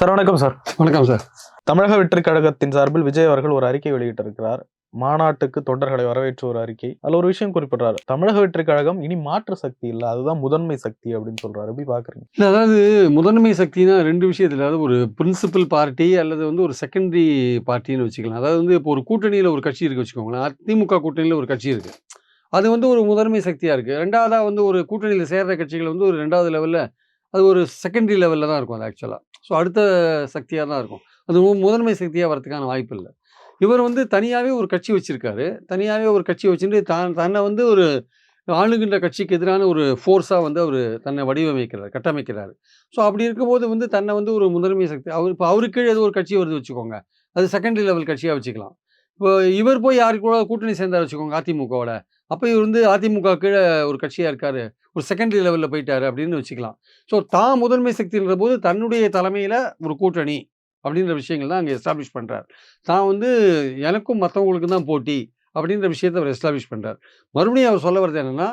Sir வணக்கம் sir. வணக்கம் sir. தமிழக வெற்றி கழகத்தின் சார்பில் விஜய் அவர்கள் ஒரு அறிக்கை வெளியிட்டிருக்கிறார். மாநாட்டுக்கு தொண்டர்களை வரவேற்று ஒரு அறிக்கை. அதுல ஒரு விஷயம் குறிப்பிடுறாரு. தமிழக வெற்றி கழகம் இனி மாற்று சக்தி இல்ல அதுதான் முதன்மை சக்தி அப்படின்னு சொல்றாரு. எப்படி பாக்குறீங்க? இல்லை அதாவது முதன்மை சக்தினா ரெண்டு விஷயத்தில் அதாவது ஒரு பிரின்சிபல் பார்ட்டி அல்லது வந்து ஒரு செகண்டரி பார்ட்டின்னு வச்சுக்கலாம். அதாவது வந்து இப்போ ஒரு கூட்டணியில் ஒரு கட்சி இருக்கு வச்சுக்கோங்களேன். அதிமுக கூட்டணியில் ஒரு கட்சி இருக்கு. அது வந்து ஒரு முதன்மை சக்தியாக இருக்குது ரெண்டாவதாக வந்து ஒரு கூட்டணியில் சேர்ற கட்சிகள் வந்து ஒரு ரெண்டாவது லெவலில் அது ஒரு செகண்டரி லெவலில் தான் இருக்கும் அது ஆக்சுவலாக ஸோ அடுத்த சக்தியாக தான் இருக்கும். அது முதன்மை சக்தியாக வரதுக்கான வாய்ப்பு இல்லை. இவர் வந்து தனியாகவே ஒரு கட்சி வச்சுருக்காரு. தனியாகவே ஒரு கட்சி வச்சுட்டு தான் தன்னை வந்து ஒரு ஆளுகின்ற கட்சிக்கு எதிரான ஒரு ஃபோர்ஸாக வந்து அவர் தன்னை வடிவமைக்கிறார் கட்டமைக்கிறார். ஸோ அப்படி இருக்கும்போது வந்து தன்னை வந்து ஒரு முதன்மை சக்தி அவர் இப்போ அவருக்கு ஏதோ ஒரு கட்சி வருது வச்சுக்கோங்க. அது செகண்டரி லெவல் கட்சியாக வச்சுக்கலாம். இப்போ இவர் போய் யாருக்கு கூட கூட்டணி சேர்ந்தார் வச்சுக்கோங்க அதிமுகவோட. அப்போ இவர் வந்து அதிமுக கீழே ஒரு கட்சியாக இருக்கார். ஒரு செகண்டரி லெவலில் போயிட்டாரு அப்படின்னு வச்சுக்கலாம். ஸோ தான் முதன்மை சக்தின்ற போது தன்னுடைய தலைமையில் ஒரு கூட்டணி அப்படின்ற விஷயங்கள் தான் அங்கே எஸ்டாப்ளிஷ் பண்ணுறார் தான் வந்து எனக்கும் மற்றவங்களுக்கும் தான் போட்டி அப்படின்ற விஷயத்தை அவர் எஸ்டாப்ளிஷ் பண்ணுறார் மறுபடியும் அவர் சொல்ல வர்றது என்னென்னா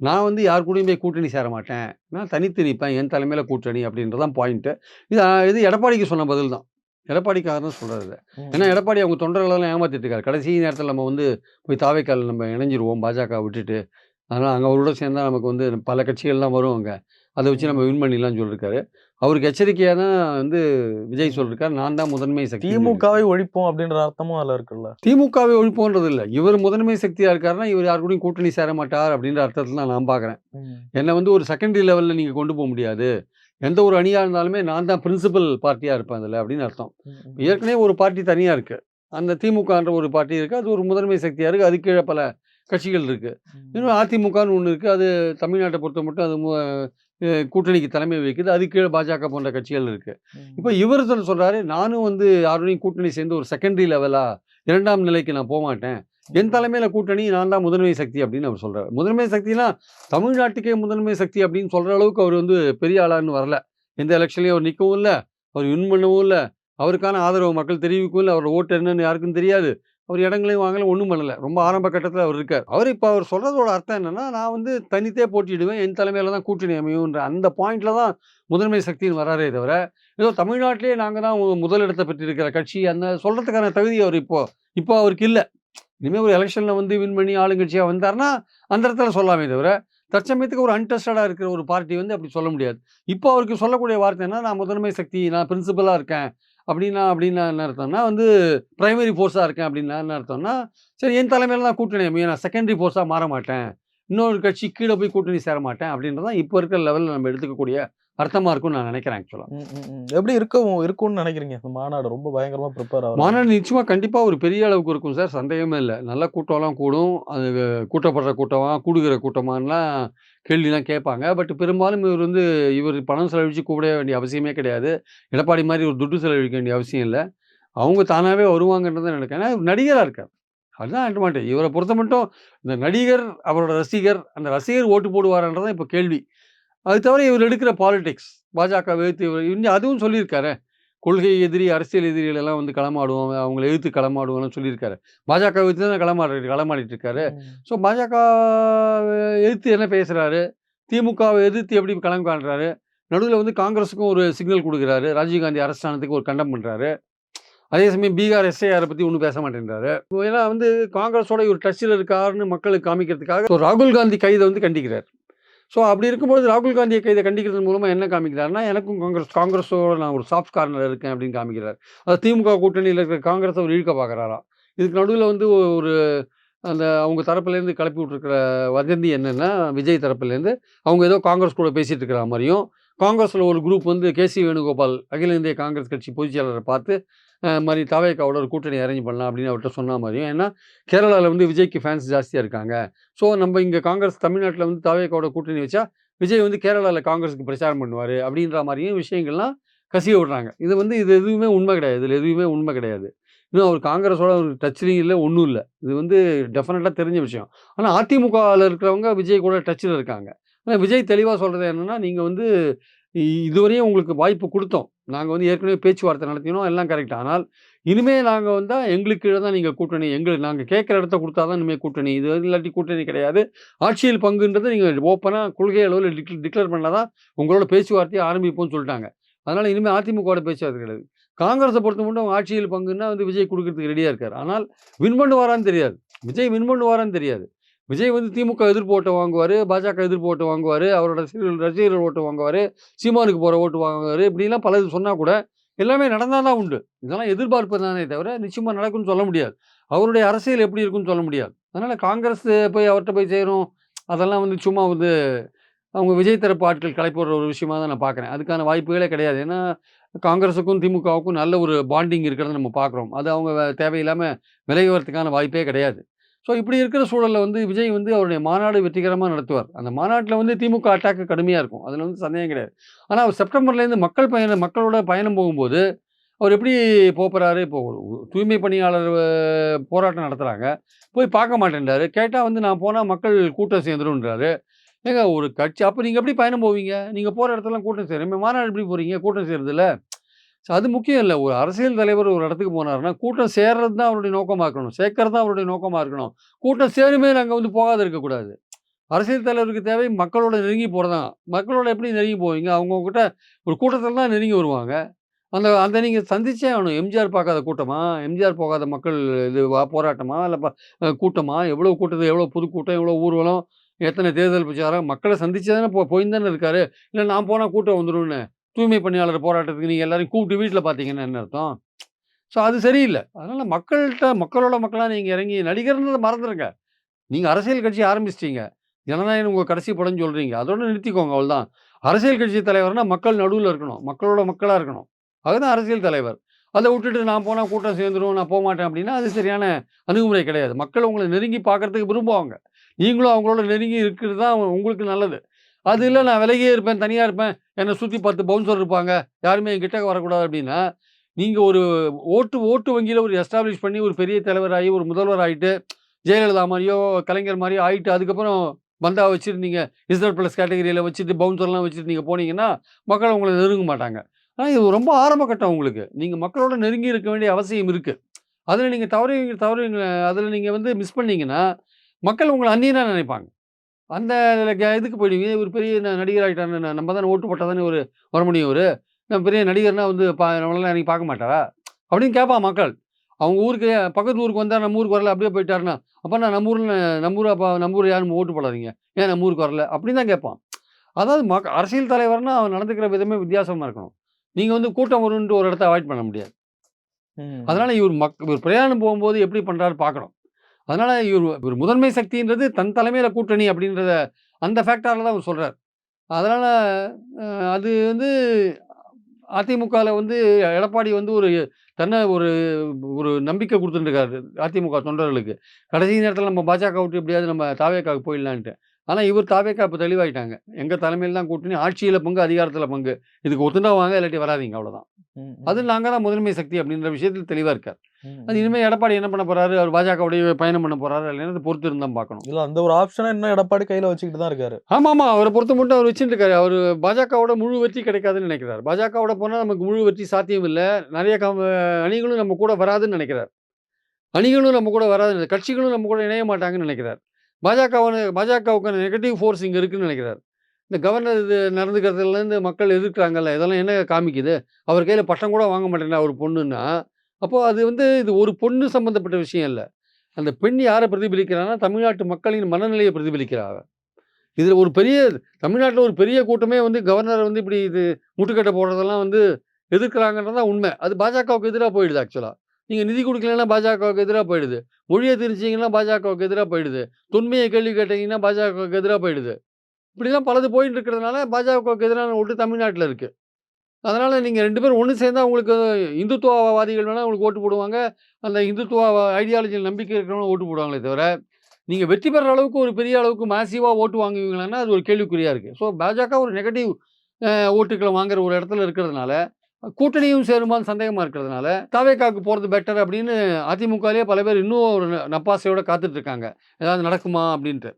நான் வந்து யார் கூடயும் போய் கூட்டணி சேர மாட்டேன். நான் தனித்து நிற்பேன் என் தலைமையில் கூட்டணி அப்படின்றதான் பாயிண்ட்டு இது இது எடப்பாடிக்கு சொன்ன பதில் தான். எடப்பாடிக்காக தான் சொல்கிறது ஏன்னா எடப்பாடி அவங்க தொண்டர்களெல்லாம் ஏமாத்திட்டு இருக்காரு கடைசி நேரத்தில் நம்ம வந்து போய் தாவைக்கால் நம்ம இணைஞ்சிருவோம் பாஜக விட்டுட்டு. அதனால் அங்கே அவரோட சேர்ந்தா நமக்கு வந்து பல கட்சிகள்லாம் வரும் அங்கே. அதை வச்சு நம்ம வின் பண்ணிடலாம்னு சொல்லியிருக்காரு அவருக்கு எச்சரிக்கையாக தான் வந்து விஜய் சொல்லியிருக்காரு நான் தான் முதன்மை சக்தி திமுகவை ஒழிப்போம் அப்படின்ற அர்த்தமும் அதுல இருக்குல்ல? திமுகவை ஒழிப்போன்றது இல்லை. இவர் முதன்மை சக்தியாக இருக்காருன்னா இவர் யார் கூடயும் கூட்டணி சேர மாட்டார் அப்படின்ற அர்த்தத்தில் தான் நான் பார்க்குறேன் என்னை வந்து ஒரு செகண்டரி லெவலில் நீங்கள் கொண்டு போக முடியாது. எந்த ஒரு அணியாக இருந்தாலுமே நான் தான் பிரின்சிபல் பார்ட்டியாக இருப்பேன் அதில் அப்படின்னு அர்த்தம். ஏற்கனவே ஒரு பார்ட்டி தனியாக இருக்குது அந்த திமுகன்ற ஒரு பார்ட்டி இருக்குது அது ஒரு முதன்மை சக்தியாக இருக்குது அது கீழே பல கட்சிகள் இருக்குது இன்னும் அதிமுகன்னு ஒன்று இருக்குது அது தமிழ்நாட்டை பொறுத்த மட்டும் அது கூட்டணிக்கு தலைமை வைக்குது அது கீழே பாஜக போன்ற கட்சிகள் இருக்குது இப்போ இவர் சொல்கிறாரு நானும் வந்து யாரோடையும் கூட்டணி சேர்ந்து ஒரு செகண்டரி லெவலாக இரண்டாம் நிலைக்கு நான் போக மாட்டேன் என் தலைமையில் கூட்டணி நான் தான் முதன்மை சக்தி அப்படின்னு அவர் சொல்கிறார் முதன்மை சக்தினா தமிழ்நாட்டுக்கே முதன்மை சக்தி அப்படின்னு சொல்கிற அளவுக்கு அவர் வந்து பெரிய ஆளான்னு வரல. எந்த எலெக்ஷன்லையும் அவர் நிற்கவும் இல்லை அவர் வின் பண்ணவும் இல்லை அவருக்கான ஆதரவு மக்கள் தெரிவிக்கவும் இல்லை அவரோட ஓட்டு என்னன்னு யாருக்கும் தெரியாது. அவர் இடங்களையும் வாங்கல ஒன்றும் பண்ணல. ரொம்ப ஆரம்ப கட்டத்தில் அவர் இருக்கார். அவர் இப்போ அவர் சொல்கிறதோட அர்த்தம் என்னன்னா நான் வந்து தனித்தே போட்டியிடுவேன் என் தலைமையில தான் கூட்டணி அமையும்ன்ற அந்த பாயிண்ட்ல தான் முதன்மை சக்தின்னு வராரே தவிர ஏதோ தமிழ்நாட்டிலே நாங்கள் தான் முதலிடத்தை பெற்றிருக்கிற கட்சி அந்த சொல்கிறதுக்கான தகுதி அவர் இப்போ இப்போ அவருக்கு இல்லை. இனிமேல் ஒரு எலெக்ஷனில் வந்து வின் பண்ணி ஆளுங்கட்சியாக வந்தார்னா அந்த இடத்துல சொல்லாமே தவிர தற்சமயத்துக்கு ஒரு அன்டெஸ்டடாக இருக்கிற ஒரு பார்ட்டி வந்து அப்படி சொல்ல முடியாது. இப்போ அவருக்கு சொல்லக்கூடிய வார்த்தை என்ன நான் முதன்மை சக்தி நான் பிரின்சிபலாக இருக்கேன் அப்படின்னா அப்படின்னா என்ன அர்த்தம்னா வந்து பிரைமரி ஃபோர்ஸாக இருக்கேன் அப்படின்னா என்ன அர்த்தம்னா சரி என் தலைமையில் நான் கூட்டணி நான் செகண்டரி ஃபோர்ஸாக மாற மாட்டேன். இன்னொரு கட்சி கீழே போய் கூட்டணி சேர மாட்டேன் அப்படின்றதான் இப்போ இருக்கிற லெவலில் நம்ம எடுத்துக்கக்கூடிய அர்த்தமாக இருக்கும்னு நான் நினைக்கிறேன் ஆக்சுவலாக. எப்படி இருக்கும் இருக்கும்னு நினைக்கிறீங்க? இந்த மாநாடு ரொம்ப பயங்கரமா ப்ரிப்பேர் ஆகும் மாநாடு நிச்சயமாக கண்டிப்பாக ஒரு பெரிய அளவுக்கு இருக்கும் சார் சந்தேகமே இல்லை. நல்ல கூட்டம்லாம் கூடும். அது கூட்டப்படுற கூட்டமா கூடுகிற கூட்டமான்லாம் கேள்விலாம் கேட்பாங்க. பட் பெரும்பாலும் இவர் வந்து இவர் பணம் செலவழித்து கூப்பிட வேண்டிய அவசியமே கிடையாது. எடப்பாடி மாதிரி ஒரு துட்டு செலவழிக்க வேண்டிய அவசியம் இல்லை. அவங்க தானாகவே வருவாங்கன்றதை நினைக்கிறேன். நடிகராக இருக்கார். அதுதான் அட்வான்டேஜ் இவரை பொறுத்த மட்டும் இந்த நடிகர் அவரோட ரசிகர் அந்த ரசிகர் ஓட்டு போடுவாரன்றதான் இப்போ கேள்வி. அது தவிர இவர் எடுக்கிற பாலிடிக்ஸ் பாஜக எதிர்த்து இவர் இன்னும் அதுவும் சொல்லியிருக்காரு. கொள்கை எதிரி அரசியல் எதிரிகள் எல்லாம் வந்து களமாடுவோம் அவங்கள எதிர்த்து களமாடுவோம்னு சொல்லியிருக்காரு. பாஜக எதிர்த்து தான் களமாடு களமாடிட்டு இருக்காரு ஸோ பாஜக எதிர்த்து என்ன பேசுகிறாரு திமுகவை எதிர்த்து எப்படி களம் காண்றாரு? நடுவில் வந்து காங்கிரஸுக்கும் ஒரு சிக்னல் கொடுக்குறாரு. ராஜீவ்காந்தி அரசாங்கத்துக்கு ஒரு கண்டம் பண்ணுறாரு அதே சமயம் பீகார் எஸ்ஐஆரை பற்றி ஒன்றும் பேச மாட்டேங்கிறாரு ஏன்னா வந்து காங்கிரஸோட ஒரு டச்சில் இருக்காருன்னு மக்களுக்கு காமிக்கிறதுக்காக ஸோ ராகுல் காந்தி கைதை வந்து கண்டிக்கிறார். ஸோ அப்படி இருக்கும்போது ராகுல் காந்தியை கைதை கண்டிக்கிறது மூலமாக என்ன காமிக்கிறாருன்னா எனக்கும் காங்கிரஸ் காங்கிரஸோட நான் ஒரு சாஃப்ட் கார்னர் இருக்கேன் அப்படின்னு காமிக்கிறார். அது திமுக கூட்டணியில் இருக்கிற காங்கிரஸை ஒரு இழுக்க பார்க்குறாராம் இதுக்கு நடுவில் வந்து ஒரு அந்த அவங்க தரப்புலேருந்து கிளப்பி விட்டுருக்கிற வதந்தி என்னென்னா விஜய் தரப்புலேருந்து அவங்க ஏதோ காங்கிரஸ் கூட பேசிகிட்டு இருக்கிற மாதிரியும் காங்கிரஸில் ஒரு குரூப் வந்து கேசி வேணுகோபால் அகில இந்திய காங்கிரஸ் கட்சி பொதுச்செயலாளரை பார்த்து மாதிரி தாவேக்காவோட ஒரு கூட்டணி அரேஞ்ச் பண்ணலாம் அப்படின்னு அவர்கிட்ட சொன்ன மாதிரியும். ஏன்னா கேரளாவில் வந்து விஜய்க்கு ஃபேன்ஸ் ஜாஸ்தியாக இருக்காங்க. ஸோ நம்ம இங்கே காங்கிரஸ் தமிழ்நாட்டில் வந்து தாவேக்காவோட கூட்டணி வச்சா விஜய் வந்து கேரளாவில் காங்கிரஸுக்கு பிரச்சாரம் பண்ணுவார் அப்படின்ற மாதிரியும் விஷயங்கள்லாம் கசிய விடுறாங்க. இது வந்து இது எதுவுமே உண்மை கிடையாது. இதில் எதுவுமே உண்மை கிடையாது. இன்னும் அவர் காங்கிரஸோட ஒரு டச்லையும் இல்லை ஒன்றும் இல்லை. இது வந்து டெஃபினட்டாக தெரிஞ்ச விஷயம். ஆனால் அதிமுகவில் இருக்கிறவங்க விஜய் கூட டச்சில் இருக்காங்க. ஆனால் விஜய் தெளிவாக சொல்கிறது என்னென்னா நீங்கள் வந்து இதுவரையும் உங்களுக்கு வாய்ப்பு கொடுத்தோம் நாங்கள் வந்து ஏற்கனவே பேச்சுவார்த்தை நடத்தினோம் எல்லாம் கரெக்ட் ஆனால் இனிமேல் நாங்கள் வந்தால் எங்களுக்கு கீழே தான் நீங்கள் கூட்டணி எங்களுக்கு நாங்கள் கேட்குற இடத்த கொடுத்தா தான் இனிமேல் கூட்டணி இது இல்லாட்டி கூட்டணி கிடையாது ஆட்சியில் பங்குன்றது நீங்கள் ஓப்பனாக கொள்கை அளவில் டிக்ளேர் பண்ணால் தான் உங்களோட பேச்சுவார்த்தையை ஆரம்பிப்போம்னு சொல்லிட்டாங்க அதனால் இனிமேல் அதிமுகவோட பேச்சுவார்த்தை கிடையாது. காங்கிரஸை பொறுத்த மட்டும் அவங்க ஆட்சியில் பங்குன்னா வந்து விஜய் கொடுக்கறதுக்கு ரெடியாக இருக்கார் ஆனால் வின் பண்ணுவாரான்னு தெரியாது. விஜய் வின் பண்ணுவாரான்னு தெரியாது. விஜய் வந்து திமுக எதிர்ப்பு ஓட்டை வாங்குவார் பாஜக எதிர்ப்பு ஓட்டு வாங்குவார் அவரோட ரசிகர்கள் ரசிகர்கள் ஓட்டு வாங்குவார் சீமானுக்கு போகிற ஓட்டு வாங்குவார் இப்படிலாம் பலது சொன்னால் கூட எல்லாமே நடந்தால் தான் உண்டு. இதெல்லாம் எதிர்பார்ப்பு தானே தவிர நிச்சயமாக நடக்கும்னு சொல்ல முடியாது. அவருடைய அரசியல் எப்படி இருக்கும்னு சொல்ல முடியாது. அதனால் காங்கிரஸ் போய் அவர்கிட்ட போய் சேரும். அதெல்லாம் வந்து சும்மா வந்து அவங்க விஜய் தரப்பு ஆட்கள் கலைப்படுற ஒரு விஷயமா தான் நான் பார்க்குறேன். அதுக்கான வாய்ப்புகளே கிடையாது. ஏன்னா காங்கிரஸுக்கும், திமுகவுக்கும் நல்ல ஒரு பாண்டிங் இருக்கிறத நம்ம பார்க்குறோம். அது அவங்க தேவையில்லாமல் விலகி வரத்துக்கான வாய்ப்பே கிடையாது. ஸோ இப்படி இருக்கிற சூழலில் வந்து விஜய் வந்து அவருடைய மாநாடு வெற்றிகரமாக நடத்துவார். அந்த மாநாட்டில் வந்து திமுக அட்டாக் கடுமையாக இருக்கும். அதில் வந்து சந்தேகம் கிடையாது. ஆனால் அவர் செப்டம்பர்லேருந்து மக்கள் பயணம் மக்களோட பயணம் போகும்போது, அவர் எப்படி போகிறாரு இப்போ தூய்மை பணியாளர் போராட்டம் நடத்துகிறாங்க போய் பார்க்க மாட்டேன்றாரு. கேட்டால் வந்து நான் போனால் மக்கள் கூட்டம் சேர்ந்துருன்றாரு ஏங்க ஒரு கட்சி அப்போ நீங்கள் எப்படி பயணம் போவீங்க? நீங்கள் போகிற இடத்துலலாம் கூட்டம் சேரும். மாநாடு எப்படி போகிறீங்க கூட்டம் சேருறதில்லை ஸோ அது முக்கியம் இல்லை ஒரு அரசியல் தலைவர் ஒரு இடத்துக்கு போனார்னா கூட்டம் சேர்றது தான் அவருடைய நோக்கமாக இருக்கணும். சேர்க்கறது தான் அவருடைய நோக்கமாக இருக்கணும். கூட்டம் சேருமே நாங்கள் வந்து போகாத இருக்கக்கூடாது. அரசியல் தலைவருக்கு தேவை மக்களோட நெருங்கி போகிறதான் மக்களோட எப்படி நெருங்கி போவீங்க? அவங்க ஒரு கூட்டத்தில் தான் நெருங்கி வருவாங்க. அந்த அந்த நீங்கள் சந்திச்சே ஆகணும். எம்ஜிஆர் பார்க்காத கூட்டமா? எம்ஜிஆர் போகாத மக்கள் இதுவா? போராட்டமா? இல்லை கூட்டமா? எவ்வளோ கூட்டத்து எவ்வளோ பொதுக்கூட்டம்? எவ்வளோ ஊர்வலம்? எத்தனை தேர்தல் பிரச்சாரம்? மக்களை சந்திச்சு தானே போ போயின்னு தானே இருக்காரு. இல்லை நான் போனால் கூட்டம் வந்துடும்னு தூய்மை பணியாளர் போராட்டத்துக்கு நீங்கள் எல்லாரையும் கூப்பிட்டு வீட்டில் பார்த்தீங்கன்னா என்ன அர்த்தம்? ஸோ அது சரியில்லை அதனால் மக்கள்கிட்ட மக்களோட மக்களாக நீங்கள் இறங்கி நடிகர்ன்றதை மறந்துடுங்க நீங்கள் அரசியல் கட்சி ஆரம்பிச்சிட்டீங்க ஜனநாயகம் உங்கள் கடைசி படம்னு சொல்கிறீங்க அதோட நிறுத்திக்கோங்க அவ்வளோதான். அரசியல் கட்சி தலைவர்னா மக்கள் நடுவில் இருக்கணும். மக்களோட மக்களாக இருக்கணும். அதுதான் அரசியல் தலைவர். அதை விட்டுட்டு நான் போனால் கூட்டம் சேர்ந்துடும் நான் போக மாட்டேன் அப்படின்னா, அது சரியான அணுகுமுறை கிடையாது. மக்கள் உங்களை நெருங்கி பார்க்கறதுக்கு விரும்புவாங்க. நீங்களும் அவங்களோட நெருங்கி இருக்கிறது தான் உங்களுக்கு நல்லது. அது இல்லை நான் விலகியே இருப்பேன், தனியாக இருப்பேன். என்னை சுற்றி பத்து பவுன்சர் இருப்பாங்க. யாருமே என் வரக்கூடாது அப்படின்னா, நீங்கள் ஒரு ஓட்டு ஓட்டு வங்கியில் ஒரு எஸ்டாப்ளிஷ் பண்ணி ஒரு பெரிய தலைவராகி, ஒரு முதல்வர் ஆகிட்டு ஜெயலலிதா மாதிரியோ கலைஞர் மாதிரியோ ஆகிட்டு அதுக்கப்புறம் பந்தா வச்சுருந்தீங்க இசட் ப்ளஸ் கேட்டகரியில் வச்சுட்டு, பவுன்சர்லாம் வச்சுட்டு போனீங்கன்னா, மக்கள் உங்களை நெருங்க மாட்டாங்க. ஆனால் இது ரொம்ப ஆரம்ப கட்டம் உங்களுக்கு. நீங்கள் மக்களோட நெருங்கி இருக்க வேண்டிய அவசியம் இருக்குது அதில் நீங்கள் தவறுவீங்க தவறுவீங்க அதில் நீங்கள் வந்து மிஸ் பண்ணிங்கன்னா மக்கள் உங்களை அந்நியனாக நினைப்பாங்க. அந்த க இதுக்கு போயிடுவீங்க. ஒரு பெரிய நடிகர் ஆயிட்டாருன்னு நம்ம தானே ஓட்டு போட்டா தானே இவரு வர முடியும் இவரு. நான் பெரிய நடிகர்னா வந்து பா நம்மளலாம் என்னைக்கும் பார்க்க மாட்டாரா? அப்படின்னு கேட்பான் மக்கள். அவங்க ஊருக்கு பக்கத்து ஊருக்கு வந்தா நம்ம ஊருக்கு வரல அப்படியே போயிட்டாருன்னா, அப்ப நான் நம்ம ஊர்ல நம்ம ஊர் அப்ப நம்ம ஊர் யாரும் ஓட்டு போடாதீங்க. ஏன் நம்ம ஊருக்கு வரல? அப்படின்னு தான் கேட்பான். அதாவது மக் அரசியல் தலைவர்னா அவன் நடந்துக்கிற விதமே வித்தியாசமா இருக்கணும். நீங்க வந்து கூட்டம் வரும்ன்ட்டு ஒரு இடத்த அவாய்ட் பண்ண முடியாது. அதனால இவர் மக் இவர் பிரயாணம் போகும்போது எப்படி பண்றாரு பார்க்கணும். அதனால இவர் இவர் முதன்மை சக்தின்றது தன் தலைமையில் கூட்டணி அப்படின்றத அந்த ஃபேக்டாரில் தான் அவர் சொல்கிறார் அதனால் அது வந்து அதிமுகவில் வந்து எடப்பாடி வந்து ஒரு தன்னை ஒரு ஒரு நம்பிக்கை கொடுத்துட்டுருக்காரு அதிமுக தொண்டர்களுக்கு. கடைசி நேரத்தில் நம்ம பாஜக விட்டு எப்படியாவது நம்ம தாவேகாவுக்கு போயிடலான்ட்டு. ஆனால் இவர் தாவேகா இப்போ தெளிவாயிட்டாங்க. எங்கள் தலைமையில் தான் கூட்டணி, ஆட்சியில் பங்கு, அதிகாரத்தில் பங்கு. இதுக்கு ஒத்துண்டா வாங்க, இல்லாட்டி வராதீங்க அவ்வளோதான். அது ம். நாங்க தான் முதன்மை சக்தி அப்படின்ற விஷயத்தில தெளிவா இருக்கார். அது ம். இனிமே எடப்பாடி என்ன பண்ண போறாரு? அவர் பாஜகவோடயே பயணம் பண்ண போறாரா? இல்லையான்னு பொறுத்து இருந்து தான் பார்க்கணும். இல்ல அந்த ஒரு ஆப்ஷன இன்னும் எடப்பாடி கையில வச்சுக்கிட்டு தான் இருக்காரு. ஆமாமா. அவர பொறுத்த மட்டும் அவர் வச்சுட்டு இருக்காரு. அவரு பாஜகவோட முழு வெற்றி கிடைக்காதுன்னு நினைக்கிறார். பாஜகவோட போனா நமக்கு முழு வெற்றி சாத்தியம் இல்ல. நெறைய அணிகளும் நம்ம கூட வராதுன்னு நினைக்கிறார். அணிகளும் நம்ம கூட வராது கட்சிகளும் நம்ம கூட இணைய மாட்டாங்கன்னு நினைக்கிறார். பாஜகவான பாஜகவுக்கான நெகட்டிவ் ஃபோர்ஸ் இங்க இருக்குன்னு நினைக்கிறார். இந்த கவர்னர் இது நடந்துக்கிறதுலேருந்து மக்கள் எதிர்க்கிறாங்கல்ல, இதெல்லாம் என்ன காமிக்குது? அவர் கையில் பட்டம் கூட வாங்க மாட்டேன்றா ஒரு பொண்ணுன்னா, அப்போது அது வந்து இது ஒரு பொண்ணு சம்மந்தப்பட்ட விஷயம் இல்லை அந்த பெண் யாரை பிரதிபலிக்கிறான்னா, தமிழ்நாட்டு மக்களின் மனநிலையை பிரதிபலிக்கிறாங்க இதில் ஒரு பெரிய தமிழ்நாட்டில் ஒரு பெரிய கூட்டமே வந்து கவர்னரை வந்து இப்படி இது முட்டுக்கட்டை போடுறதெல்லாம் வந்து எதிர்க்கிறாங்கன்றதான் உண்மை. அது பாஜகவுக்கு எதிராக போயிடுது ஆக்சுவலாக நீங்கள் நிதி கொடுக்கலன்னா பாஜகவுக்கு எதிராக போயிடுது. மொழியை திரிச்சிங்கன்னா பாஜகவுக்கு எதிராக போயிடுது. தொன்மையை கேள்வி கேட்டீங்கன்னா பாஜகவுக்கு எதிராக போயிடுது. இப்படிலாம் பலது போயிட்டு இருக்கிறதுனால பாஜகவுக்கு எதிரான ஓட்டு தமிழ்நாட்டில் இருக்குது அதனால் நீங்கள் ரெண்டு பேரும் ஒன்று சேர்ந்தால் உங்களுக்கு இந்துத்துவவாதிகள் வேணால் உங்களுக்கு ஓட்டு போடுவாங்க. அந்த இந்துத்துவ ஐடியாலஜியில் நம்பிக்கை இருக்கிறவங்க ஓட்டு போடுவாங்களே தவிர, நீங்கள் வெற்றி பெற அளவுக்கு ஒரு பெரிய அளவுக்கு மாசிவாக ஓட்டு வாங்குவீங்களான்னா, அது ஒரு கேள்விக்குறியாக இருக்குது ஸோ பாஜக ஒரு நெகட்டிவ் ஓட்டுக்களை வாங்குற ஒரு இடத்துல இருக்கிறதுனால, கூட்டணியும் சேருமான்னு சந்தேகமாக இருக்கிறதுனால, தாவேகாவுக்கு போகிறது பெட்டர் அப்படின்னு அதிமுகலேயே பல பேர் இன்னும் ஒரு நப்பாசையோடு காத்துட்ருக்காங்க ஏதாவது நடக்குமா அப்படின்ட்டு.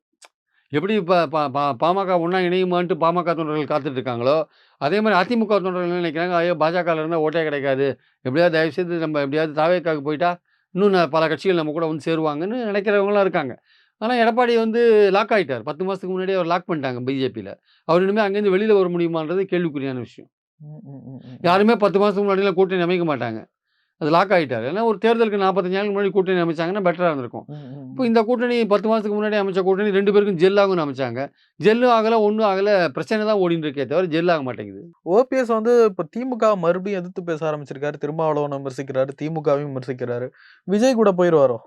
எப்படி ப ப ப பாமக ஒண்ணா இணையுமான்ட்டு பாமக தொண்டர்கள் காத்துட்டு இருக்காங்களோ, அதே மாரி அதிமுக தொண்டர்கள் நினைக்கிறாங்க, ஐயோ! பாஜகல இருந்தா ஓட்டே கிடைக்காது. எப்படியாவது தயவு செய்து நம்ம எப்படியாவது தாவேகாவுக்கு போயிட்டா, இன்னும் பல கட்சிகள் நம்ம கூட வந்து சேருவாங்கன்னு நினைக்கிறவங்கலாம் இருக்காங்க. ஆனா எடப்பாடி வந்து லாக் ஆயிட்டார். 10 மாசத்துக்கு முன்னாடியே அவர் லாக் பண்ணிட்டாங்க பிஜேபில. அவர் இனிமே அங்கேருந்து வெளியில வர முடியுமான்றது கேள்விக்குறியான விஷயம். யாருமே 10 மாசத்துக்கு முன்னாடிலாம் கூட்டணி அமைக்க மாட்டாங்க. அது லாக் ஆயிட்டாரு. ஏன்னா ஒரு தேர்தலுக்கு 45 நாளுக்கு முன்னாடி கூட்டணி அமைச்சாங்கன்னா பெட்டரா இருந்திருக்கும். இப்போ. இந்த கூட்டணி 10 மாசத்துக்கு முன்னாடி அமைச்ச கூட்டணி 2 பேருக்கும் ஜெல் ஆகும்னு அமைச்சாங்க. ஜெல்லும் ஆகல, ஒண்ணும் ஆகல. பிரச்சனை தான் ஓடின்னு இருக்கே தவிர ஜெல் ஆக மாட்டேங்குது. ஓபிஎஸ் வந்து இப்ப திமுக மறுபடியும் எதிர்த்து பேச ஆரம்பிச்சிருக்காரு. திருமாவளவன விமர்சிக்கிறாரு. திமுகவையும் விமர்சிக்கிறாரு. விஜய் கூட போயிருவாரோ?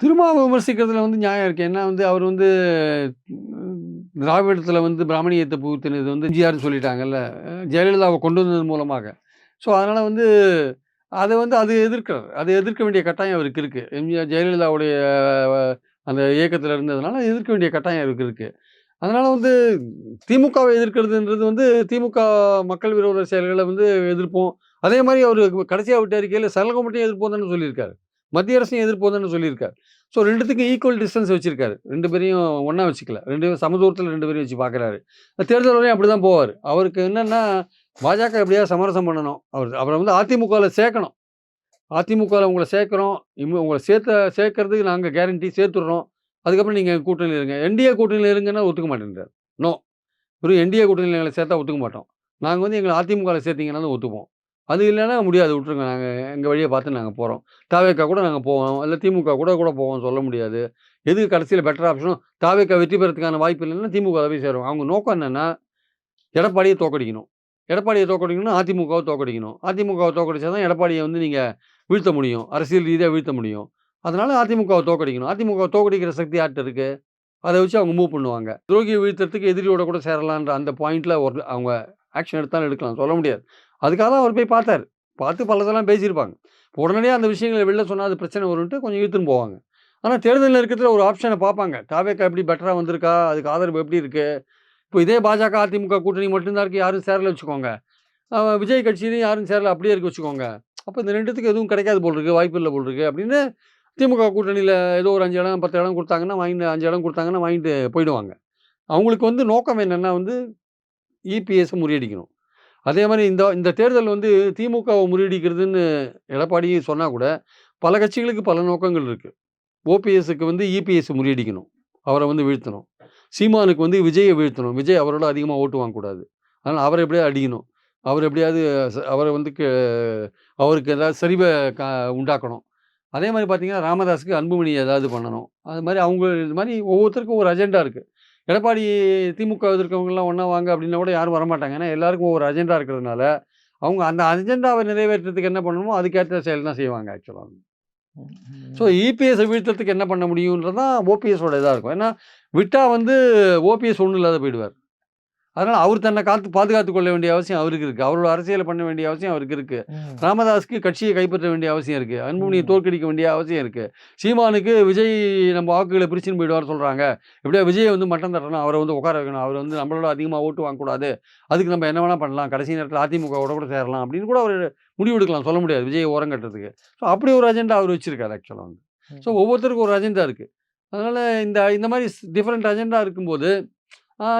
திருமாவ விமர்சிக்கிறதுல வந்து நியாயம் இருக்கு. ஏன்னா வந்து அவர் வந்து திராவிடத்துல வந்து பிராமணியத்தை புகுத்தினது வந்து எம்ஜிஆர்ன்னு சொல்லிட்டாங்கல்ல. ஜெயலலிதாவை கொண்டு வந்தது மூலமாக. ஸோ அதனால வந்து அதை வந்து அது எதிர்க்கிறார். அதை எதிர்க்க வேண்டிய கட்டாயம் அவருக்கு இருக்குது எம்ஜிஆர் ஜெயலலிதாவுடைய அந்த இயக்கத்தில் இருந்ததுனால எதிர்க்க வேண்டிய கட்டாயம் அவருக்கு இருக்குது அதனால் வந்து திமுகவை எதிர்க்கிறதுன்றது வந்து திமுக மக்கள் விரோத செயல்களை வந்து எதிர்ப்போம். அதே மாதிரி அவர் கடைசியாக விட்ட அறிக்கையில மட்டும் எதிர்ப்போம் தானே சொல்லியிருக்காரு. மத்திய அரசையும் எதிர்ப்போம் தானே சொல்லியிருக்காரு. ஸோ ரெண்டுத்துக்கும் ஈக்குவல் டிஸ்டன்ஸ் வச்சுருக்கார் ரெண்டு பேரையும் ஒன்றா வச்சுக்கல. ரெண்டு பேரும் சமதூரத்தில் ரெண்டு பேரையும் வச்சு பார்க்குறாரு. தேர்தல் வரையும் அப்படிதான் போவார் அவருக்கு என்னென்னா பாஜக எப்படியாவது சமரசம் பண்ணணும். அவர் அப்புறம் வந்து அதிமுகவில் சேர்க்கணும். அதிமுகவில் உங்களை சேர்க்குறோம் இம்மு உங்களை சேர்த்த சேர்க்கறதுக்கு நாங்கள் கேரண்டி சேர்த்துடுறோம். அதுக்கப்புறம் நீங்கள் கூட்டணியில் இருங்க. என்டிஏ கூட்டணியில் இருங்கன்னா ஒத்துக்க மாட்டேன்றாரு. நோ. வெறும் என்டிஏ கூட்டணியில் எங்களை சேர்த்தா ஒத்துக்க மாட்டோம். நாங்கள் வந்து எங்களை அதிமுகவில் சேர்த்திங்கன்னா ஒத்துப்போம். அது இல்லைன்னா முடியாது விட்டுருங்க. நாங்கள் எங்கள் வழியை பார்த்து நாங்கள் போகிறோம் தாவேக்கா கூட நாங்கள் போவோம். இல்லை திமுக கூட கூட போவோம் சொல்ல முடியாது. எது கடைசியில் பெட்டர் ஆப்ஷனும் தாவேக்கா வெற்றி பெறதுக்கான வாய்ப்பு இல்லைன்னா திமுக போய் சேருவோம். அவங்க நோக்கம் என்னென்னா எடப்பாடியை தோற்கடிக்கணும். எடப்பாடியை தோற்கடிக்கணும்னா அதிமுகவை தோற்கடிக்கணும். அதிமுகவை தோக்கடிச்சா தான் எடப்பாடியை வந்து நீங்கள் வீழ்த்த முடியும். அரசியல் ரீதியாக வீழ்த்த முடியும். அதனால் அதிமுகவை தோற்கடிக்கணும். அதிமுக தோற்கடிக்கிற சக்தி ஆட்டு இருக்குது அதை வச்சு அவங்க மூவ் பண்ணுவாங்க. துரோகியை வீழ்த்துறதுக்கு எதிரியோட கூட சேரலான்ற அந்த பாயிண்ட்டில் ஒரு அவங்க ஆக்ஷன் எடுத்தாலும் எடுக்கலாம். சொல்ல முடியாது. அதுக்காக தான் அவர் போய் பார்த்தார் பார்த்து பலதெல்லாம் பேசியிருப்பாங்க. உடனடியாக அந்த விஷயங்கள வெளில சொன்னால் அது பிரச்சனை வரும்ட்டு கொஞ்சம் இழுத்துன்னு போவாங்க. ஆனால் தேர்தல் நெருக்கத்துல ஒரு ஆப்ஷனை பார்ப்பாங்க. தாவேகா எப்படி பெட்டராக வந்திருக்கா? அதுக்கு ஆதரவு எப்படி இருக்குது இப்போ இதே பாஜக, அதிமுக கூட்டணி மட்டும்தான் இருக்குது இருக்கு. யாரும் சேரல வச்சுக்கோங்க. விஜய் கட்சியிலையும் யாரும் சேரல அப்படியே இருக்க வச்சுக்கோங்க. அப்போ இந்த ரெண்டுத்துக்கு எதுவும் கிடைக்காது போல் இருக்கு. வாய்ப்பு இல்லை போல் இருக்கு அப்படின்னு திமுக கூட்டணியில் ஏதோ ஒரு அஞ்சு இடம், 10 இடம் கொடுத்தாங்கன்னா வாங்கிட்டு அஞ்சு இடம் கொடுத்தாங்கன்னா வாங்கிட்டு போயிடுவாங்க. அவங்களுக்கு வந்து நோக்கம் என்னென்னா வந்து இபிஎஸ்ஸ முறியடிக்கணும். அதே மாதிரி இந்த இந்த தேர்தல் வந்து திமுகவை முறியடிக்கிறதுன்னு எடப்பாடி சொன்னால் கூட, பல கட்சிகளுக்கு பல நோக்கங்கள் இருக்குது ஓபிஎஸ்க்கு வந்து இபிஎஸ் முறியடிக்கணும். அவரை வந்து வீழ்த்தணும். சீமானுக்கு வந்து விஜயை வீழ்த்தணும். விஜய் அவரோட அதிகமாக ஓட்டு வாங்கக்கூடாது. அதனால் அவரை எப்படியாவது அடிக்கணும். அவர் எப்படியாவது அவரை வந்து அவருக்கு ஏதாவது சரிவை க உண்டாக்கணும். அதே மாதிரி பார்த்தீங்கன்னா, ராமதாஸுக்கு அன்புமணி ஏதாவது பண்ணணும். அது மாதிரி அவங்க இது மாதிரி ஒவ்வொருத்தருக்கும் ஒரு அஜெண்டா இருக்குது எடப்பாடி திமுக எதிர்க்கிறவங்கலாம் ஒன்றா வாங்க அப்படின்னா கூட யாரும் வரமாட்டாங்க. ஏன்னா எல்லாருக்கும் ஒவ்வொரு அஜெண்டா இருக்கிறதுனால, அவங்க அந்த அஜெண்டாவை நிறைவேற்றுறதுக்கு என்ன பண்ணணுமோ அதுக்கேற்ற செயல் தான் செய்வாங்க ஆக்சுவலாக ஸோ ம். இபிஎஸ்ஸ வீழ்த்தறதுக்கு என்ன பண்ண முடியும்ன்றது தான் ஓபிஎஸோட இதா இருக்கும். ஏன்னா விட்டா வந்து ஓபிஎஸ் ஒண்ணும் இல்லாத போயிடுவார். அதனால அவர் தன்னை காத்து பாதுகாத்துக் கொள்ள வேண்டிய அவசியம் அவருக்கு இருக்கு. அவரோட அரசியல பண்ண வேண்டிய அவசியம் அவருக்கு இருக்கு. ம். ராமதாஸுக்கு கட்சிய கைப்பற்ற வேண்டிய அவசியம் இருக்கு. அன்புமணிய. தோற்கடிக்க வேண்டிய அவசியம் இருக்கு. சீமானுக்கு விஜய் நம்ம வாக்குகள பிரிச்சுன்னு போயிடுவார்ன்னு சொல்றாங்க. எப்படியோ விஜய வந்து மட்டம் தட்டணும். அவர வந்து உட்கார வைக்கணும். அவர் வந்து நம்மளோட அதிகமா ஓட்டு வாங்கக்கூடாது. அதுக்கு நம்ம என்ன வேணா பண்ணலாம். கடைசி நேரத்தில அதிமுகவோட கூட சேரலாம் அப்படின்னு கூட அவரு முடிவு எடுக்கலாம். சொல்ல முடியாது. விஜய ஓரங்கட்டுறதுக்கு. ஸோ அப்படி ஒரு அஜெண்டா அவர் வச்சிருக்காரு ஆக்சுவலா வந்து. ஸோ. ஒவ்வொருத்தருக்கும் ஒரு அஜெண்டா இருக்கு. அதனால இந்த இந்த ஸ் டிஃபரண்ட் அஜெண்டா இருக்கும்போது,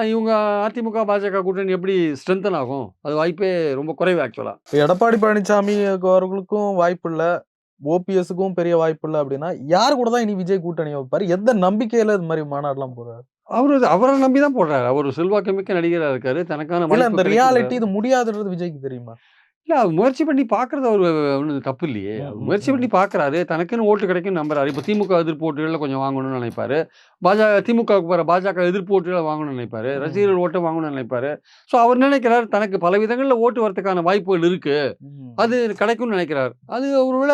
இவங்க அதிமுக, பாஜக கூட்டணி எப்படி ஸ்ட்ரெங்தன் ஆகும்? அது வாய்ப்பே ரொம்ப குறைவு ஆக்சுவலா. இப்ப எடப்பாடி பழனிசாமி அவர்களுக்கும் வாய்ப்பு இல்ல. ஓபிஎஸ்ஸுக்கும் பெரிய வாய்ப்பு இல்ல அப்படின்னா, யார் கூட தான் இனி விஜய் கூட்டணி வைப்பாரு? எந்த நம்பிக்கையில இது மாரி மாநாடுலாம் போறாரு? அவரு அவர நம்பி தான் போடுறாரு. அவரு செல்வாக்குமிக்க நடிகரா இருக்காரு. தனக்கான இந்த. ரியாலிட்டி இது முடியாதுன்றது விஜய்க்கு தெரியுமா? இல்ல அவர் முயற்சி பண்ணி பார்க்கறது அவரு ஒண்ணும் தப்பு இல்லையே. முயற்சி பண்ணி ம். பார்க்குறாரு. தனக்குன்னு ஓட்டு கிடைக்கும்னு நம்புறாரு. இப்ப திமுக எதிர்ப்பு ஓட்டுகள கொஞ்சம் வாங்கணும்னு நினைப்பாரு. பாஜ திமுகவுக்கு போற பாஜக எதிர்ப்பு ஓட்டுகள வாங்கணும்னு நினைப்பாரு. ரசிகர்கள் ஓட்ட வாங்கணும்னு நினைப்பாரு. ஸோ அவர் நினைக்கிறார் தனக்கு பல விதங்கள்ல ஓட்டு வரதுக்கான வாய்ப்புகள் இருக்கு. அது கிடைக்கும்னு நினைக்கிறார். அது ஒருவேள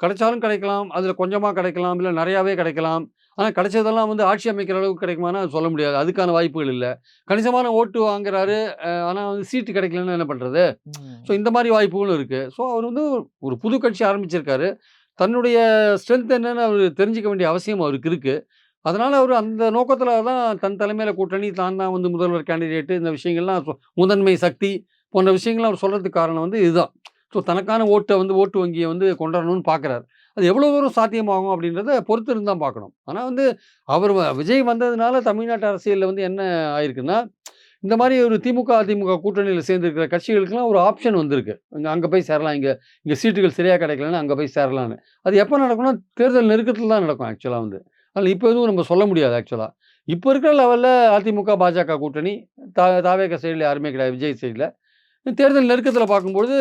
கிடைச்சாலும் கிடைக்கலாம். அதுல கொஞ்சமா கிடைக்கலாம். இல்ல நெறையாவே கிடைக்கலாம். ஆனா கிடைச்சதெல்லாம் வந்து ஆட்சி அமைக்கிற அளவுக்கு கிடைக்குமான்னா அது சொல்ல முடியாது. அதுக்கான வாய்ப்புகள் இல்ல. கணிசமான ஓட்டு வாங்குறாரு. அ ஆனா வந்து சீட்டு கிடைக்கலன்னா என்ன பண்றது? ஸோ. இந்த மாரி வாய்ப்புகளும் இருக்கு. ஸோ அவர் வந்து ஒரு புது கட்சி ஆரம்பிச்சிருக்காரு. தன்னுடைய ஸ்ட்ரென்த் என்னன்னு அவரு தெரிஞ்சுக்க வேண்டிய அவசியம் அவருக்கு இருக்கு. அதனால அவரு அந்த நோக்கத்துல தான் தன் தலைமையில கூட்டணி, தான் தான் வந்து முதல்வர் கேண்டிடேட் இந்த விஷயங்கள்லாம் முதன்மை சக்தி போன்ற விஷயங்கள்லாம் அவர் சொல்றதுக்கு காரணம் வந்து இதுதான். ஸோ தனக்கான ஓட்ட வந்து ஓட்டு வங்கிய வந்து கொண்டுவரணும்னு பார்க்குறாரு. அது எவ்வளோ தூரம் சாத்தியமாகும் அப்படின்றத பொறுத்து இருந்தால் பார்க்கணும். ஆனால் வந்து அவர் வ விஜய் வந்ததுனால தமிழ்நாட்டு அரசியலில் வந்து என்ன ஆயிருக்குன்னா, இந்த மாதிரி ஒரு திமுக, அதிமுக கூட்டணியில் சேர்ந்துருக்கிற கட்சிகளுக்கெல்லாம் ஒரு ஆப்ஷன் வந்திருக்கு. இங்கே அங்கே போய் சேரலாம். இங்கே இங்கே சீட்டுகள் சரியாக கிடைக்கலன்னா அங்கே போய் சேரலான்னு. அது எப்போ நடக்கும்னா, தேர்தல் நெருக்கத்தில் தான் நடக்கும் ஆக்சுவலாக வந்து. அதனால் இப்போ எதுவும் நம்ம சொல்ல முடியாது ஆக்சுவலாக இப்போ இருக்கிற லெவலில் அதிமுக, பாஜக கூட்டணி, தா தாவேகா சைடில் யாருமே கிடையாது. விஜய் சைடில் தேர்தல் நெருக்கத்துல பார்க்கும்பொழுது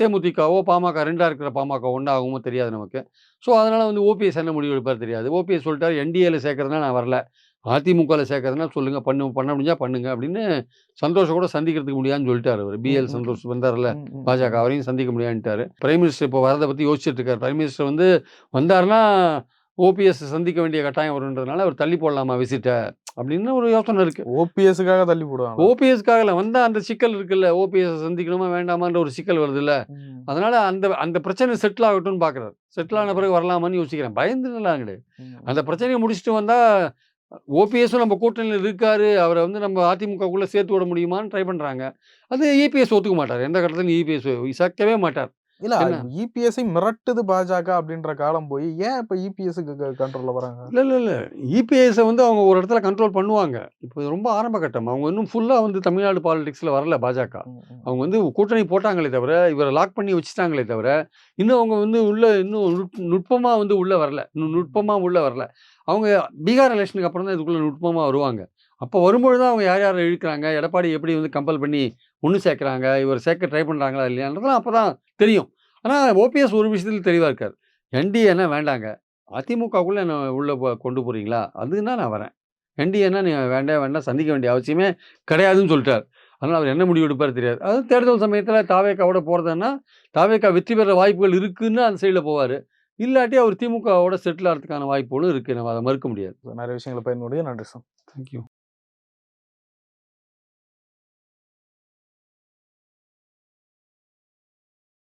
தேமுதிகவோ, பாமக 2ஆ இருக்கிற பாமக ஒண்ணா ஆகுமோ தெரியாது நமக்கு. ஸோ, அதனால வந்து ஓபிஎஸ் என்ன முடிவு எடுப்பார் தெரியாது. ஓபிஎஸ் சொல்லிட்டாரு என்டிஏல சேர்க்கறதுனா நான் வரல. அதிமுகல சேர்க்கறதுனா சொல்லுங்க. பண்ணு பண்ண முடிஞ்சா பண்ணுங்க அப்படின்னு சந்தோஷ கூட சந்திக்கிறதுக்கு முடியாதுன்னு சொல்லிட்டாரு அவரு. பிஎல் ம். சந்தோஷ் வந்தார்ல பாஜக. அவரையும் சந்திக்க முடியாதுன்ட்டாரு. பிரைம் மினிஸ்டர் இப்போ வரத பத்தி யோசிச்சுட்டு இருக்காரு. பிரைம் மினிஸ்டர் வந்து வந்தாருன்னா, ஓபிஎஸ் சந்திக்க வேண்டிய கட்டாயம் வரும்ன்றதுனால அவர் தள்ளி போடலாமா விசிட்ட அப்படின்னு ஒரு யோசனை இருக்கு. ஓபிஎஸ்ஸுக்காக தள்ளி போடுவாங்களா? ஓபிஎஸ்க்காக இல்ல. வந்தா அந்த சிக்கல் இருக்குல்ல. ஓபிஎஸ் சந்திக்கணுமா வேண்டாமான்ற ஒரு சிக்கல் வருதுல்ல. ம். அதனால அந்த அந்த பிரச்சனை செட்டில் ஆகட்டும்னு பார்க்குறாரு. செட்டில் ஆன. பிறகு வரலாமான்னு யோசிக்கிறேன். பயந்துலாம் கிடையாது. அந்த. பிரச்சனைய முடிச்சுட்டு வந்தா, ஓபிஎஸும் நம்ம கூட்டணியில இருக்காரு. அவர வந்து நம்ம அதிமுகக்குள்ள சேர்த்து விட முடியுமான்னு ட்ரை பண்றாங்க. அது இபிஎஸ் ஒத்துக்க மாட்டாரு. எந்த கட்டத்திலும் இபிஎஸ் சேர்க்கவே மாட்டார். இல்ல என்ன? இபிஎஸ்ஸை மிரட்டுது பாஜக அப்படின்ற காலம் போய், ஏன் இப்ப இபிஎஸ்ஸுக்கு க கண்ட்ரோல்ல வராங்க? இல்ல, இல்ல, இல்ல. இபிஎஸ்ஸ வந்து அவங்க ஒரு இடத்துல கண்ட்ரோல் பண்ணுவாங்க. இப்போ ரொம்ப ஆரம்ப கட்டம். அவங்க இன்னும் ஃபுல்லா வந்து தமிழ்நாடு பாலிடிக்ஸ்ல வரல பாஜக. அவங்க வந்து கூட்டணி போட்டாங்களே தவிர, இவர லாக் பண்ணி வச்சுட்டாங்களே தவிர, இன்னும் அவங்க வந்து உள்ள இன்னும் நுட் நுட்பமா வந்து உள்ள வரல. இன்னும் நுட்பமா உள்ள வரல. அவங்க பீகார் எலெக்ஷனுக்கு அப்புறம் தான் இதுக்குள்ள நுட்பமா வருவாங்க. அப்போ வரும்பொழுது தான் அவங்க யார் யார இழுக்குறாங்க, எடப்பாடி எப்படி வந்து கம்பல் பண்ணி ஒண்ணு சேர்க்குறாங்க, இவர் சேர்க்க ட்ரை பண்றாங்களா இல்லையான்றதெல்லாம் அப்பதான் தெரியும். ஆனா ஓபிஎஸ் ஒரு விஷயத்துல தெளிவா இருக்காரு. என்டிஏன்னா வேண்டாங்க. அதிமுகக்குள்ள என்ன உள்ள போ கொண்டு போறீங்களா? அதுன்னா நான் வரேன். என்டிஏன்னா நீ வேண்டவே வேண்டாம். சந்திக்க வேண்டிய அவசியமே கிடையாதுன்னு சொல்லிட்டாரு. அதனால அவர் என்ன முடிவு எடுப்பாரு தெரியாது. அதுவும் தேர்தல் சமயத்துல தாவேகாவோட போறதுன்னா, தாவேகா வெற்றி பெற வாய்ப்புகள் இருக்குன்னு அந்த சைடுல போவாரு. இல்லாட்டி அவர் திமுகவோட செட்டில் ஆறதுக்கான வாய்ப்புகளும் இருக்கு. நம்ம அத மறுக்க முடியாது. நிறைய விஷயங்கள கொண்டீங்க. நன்றி சார். Thank you.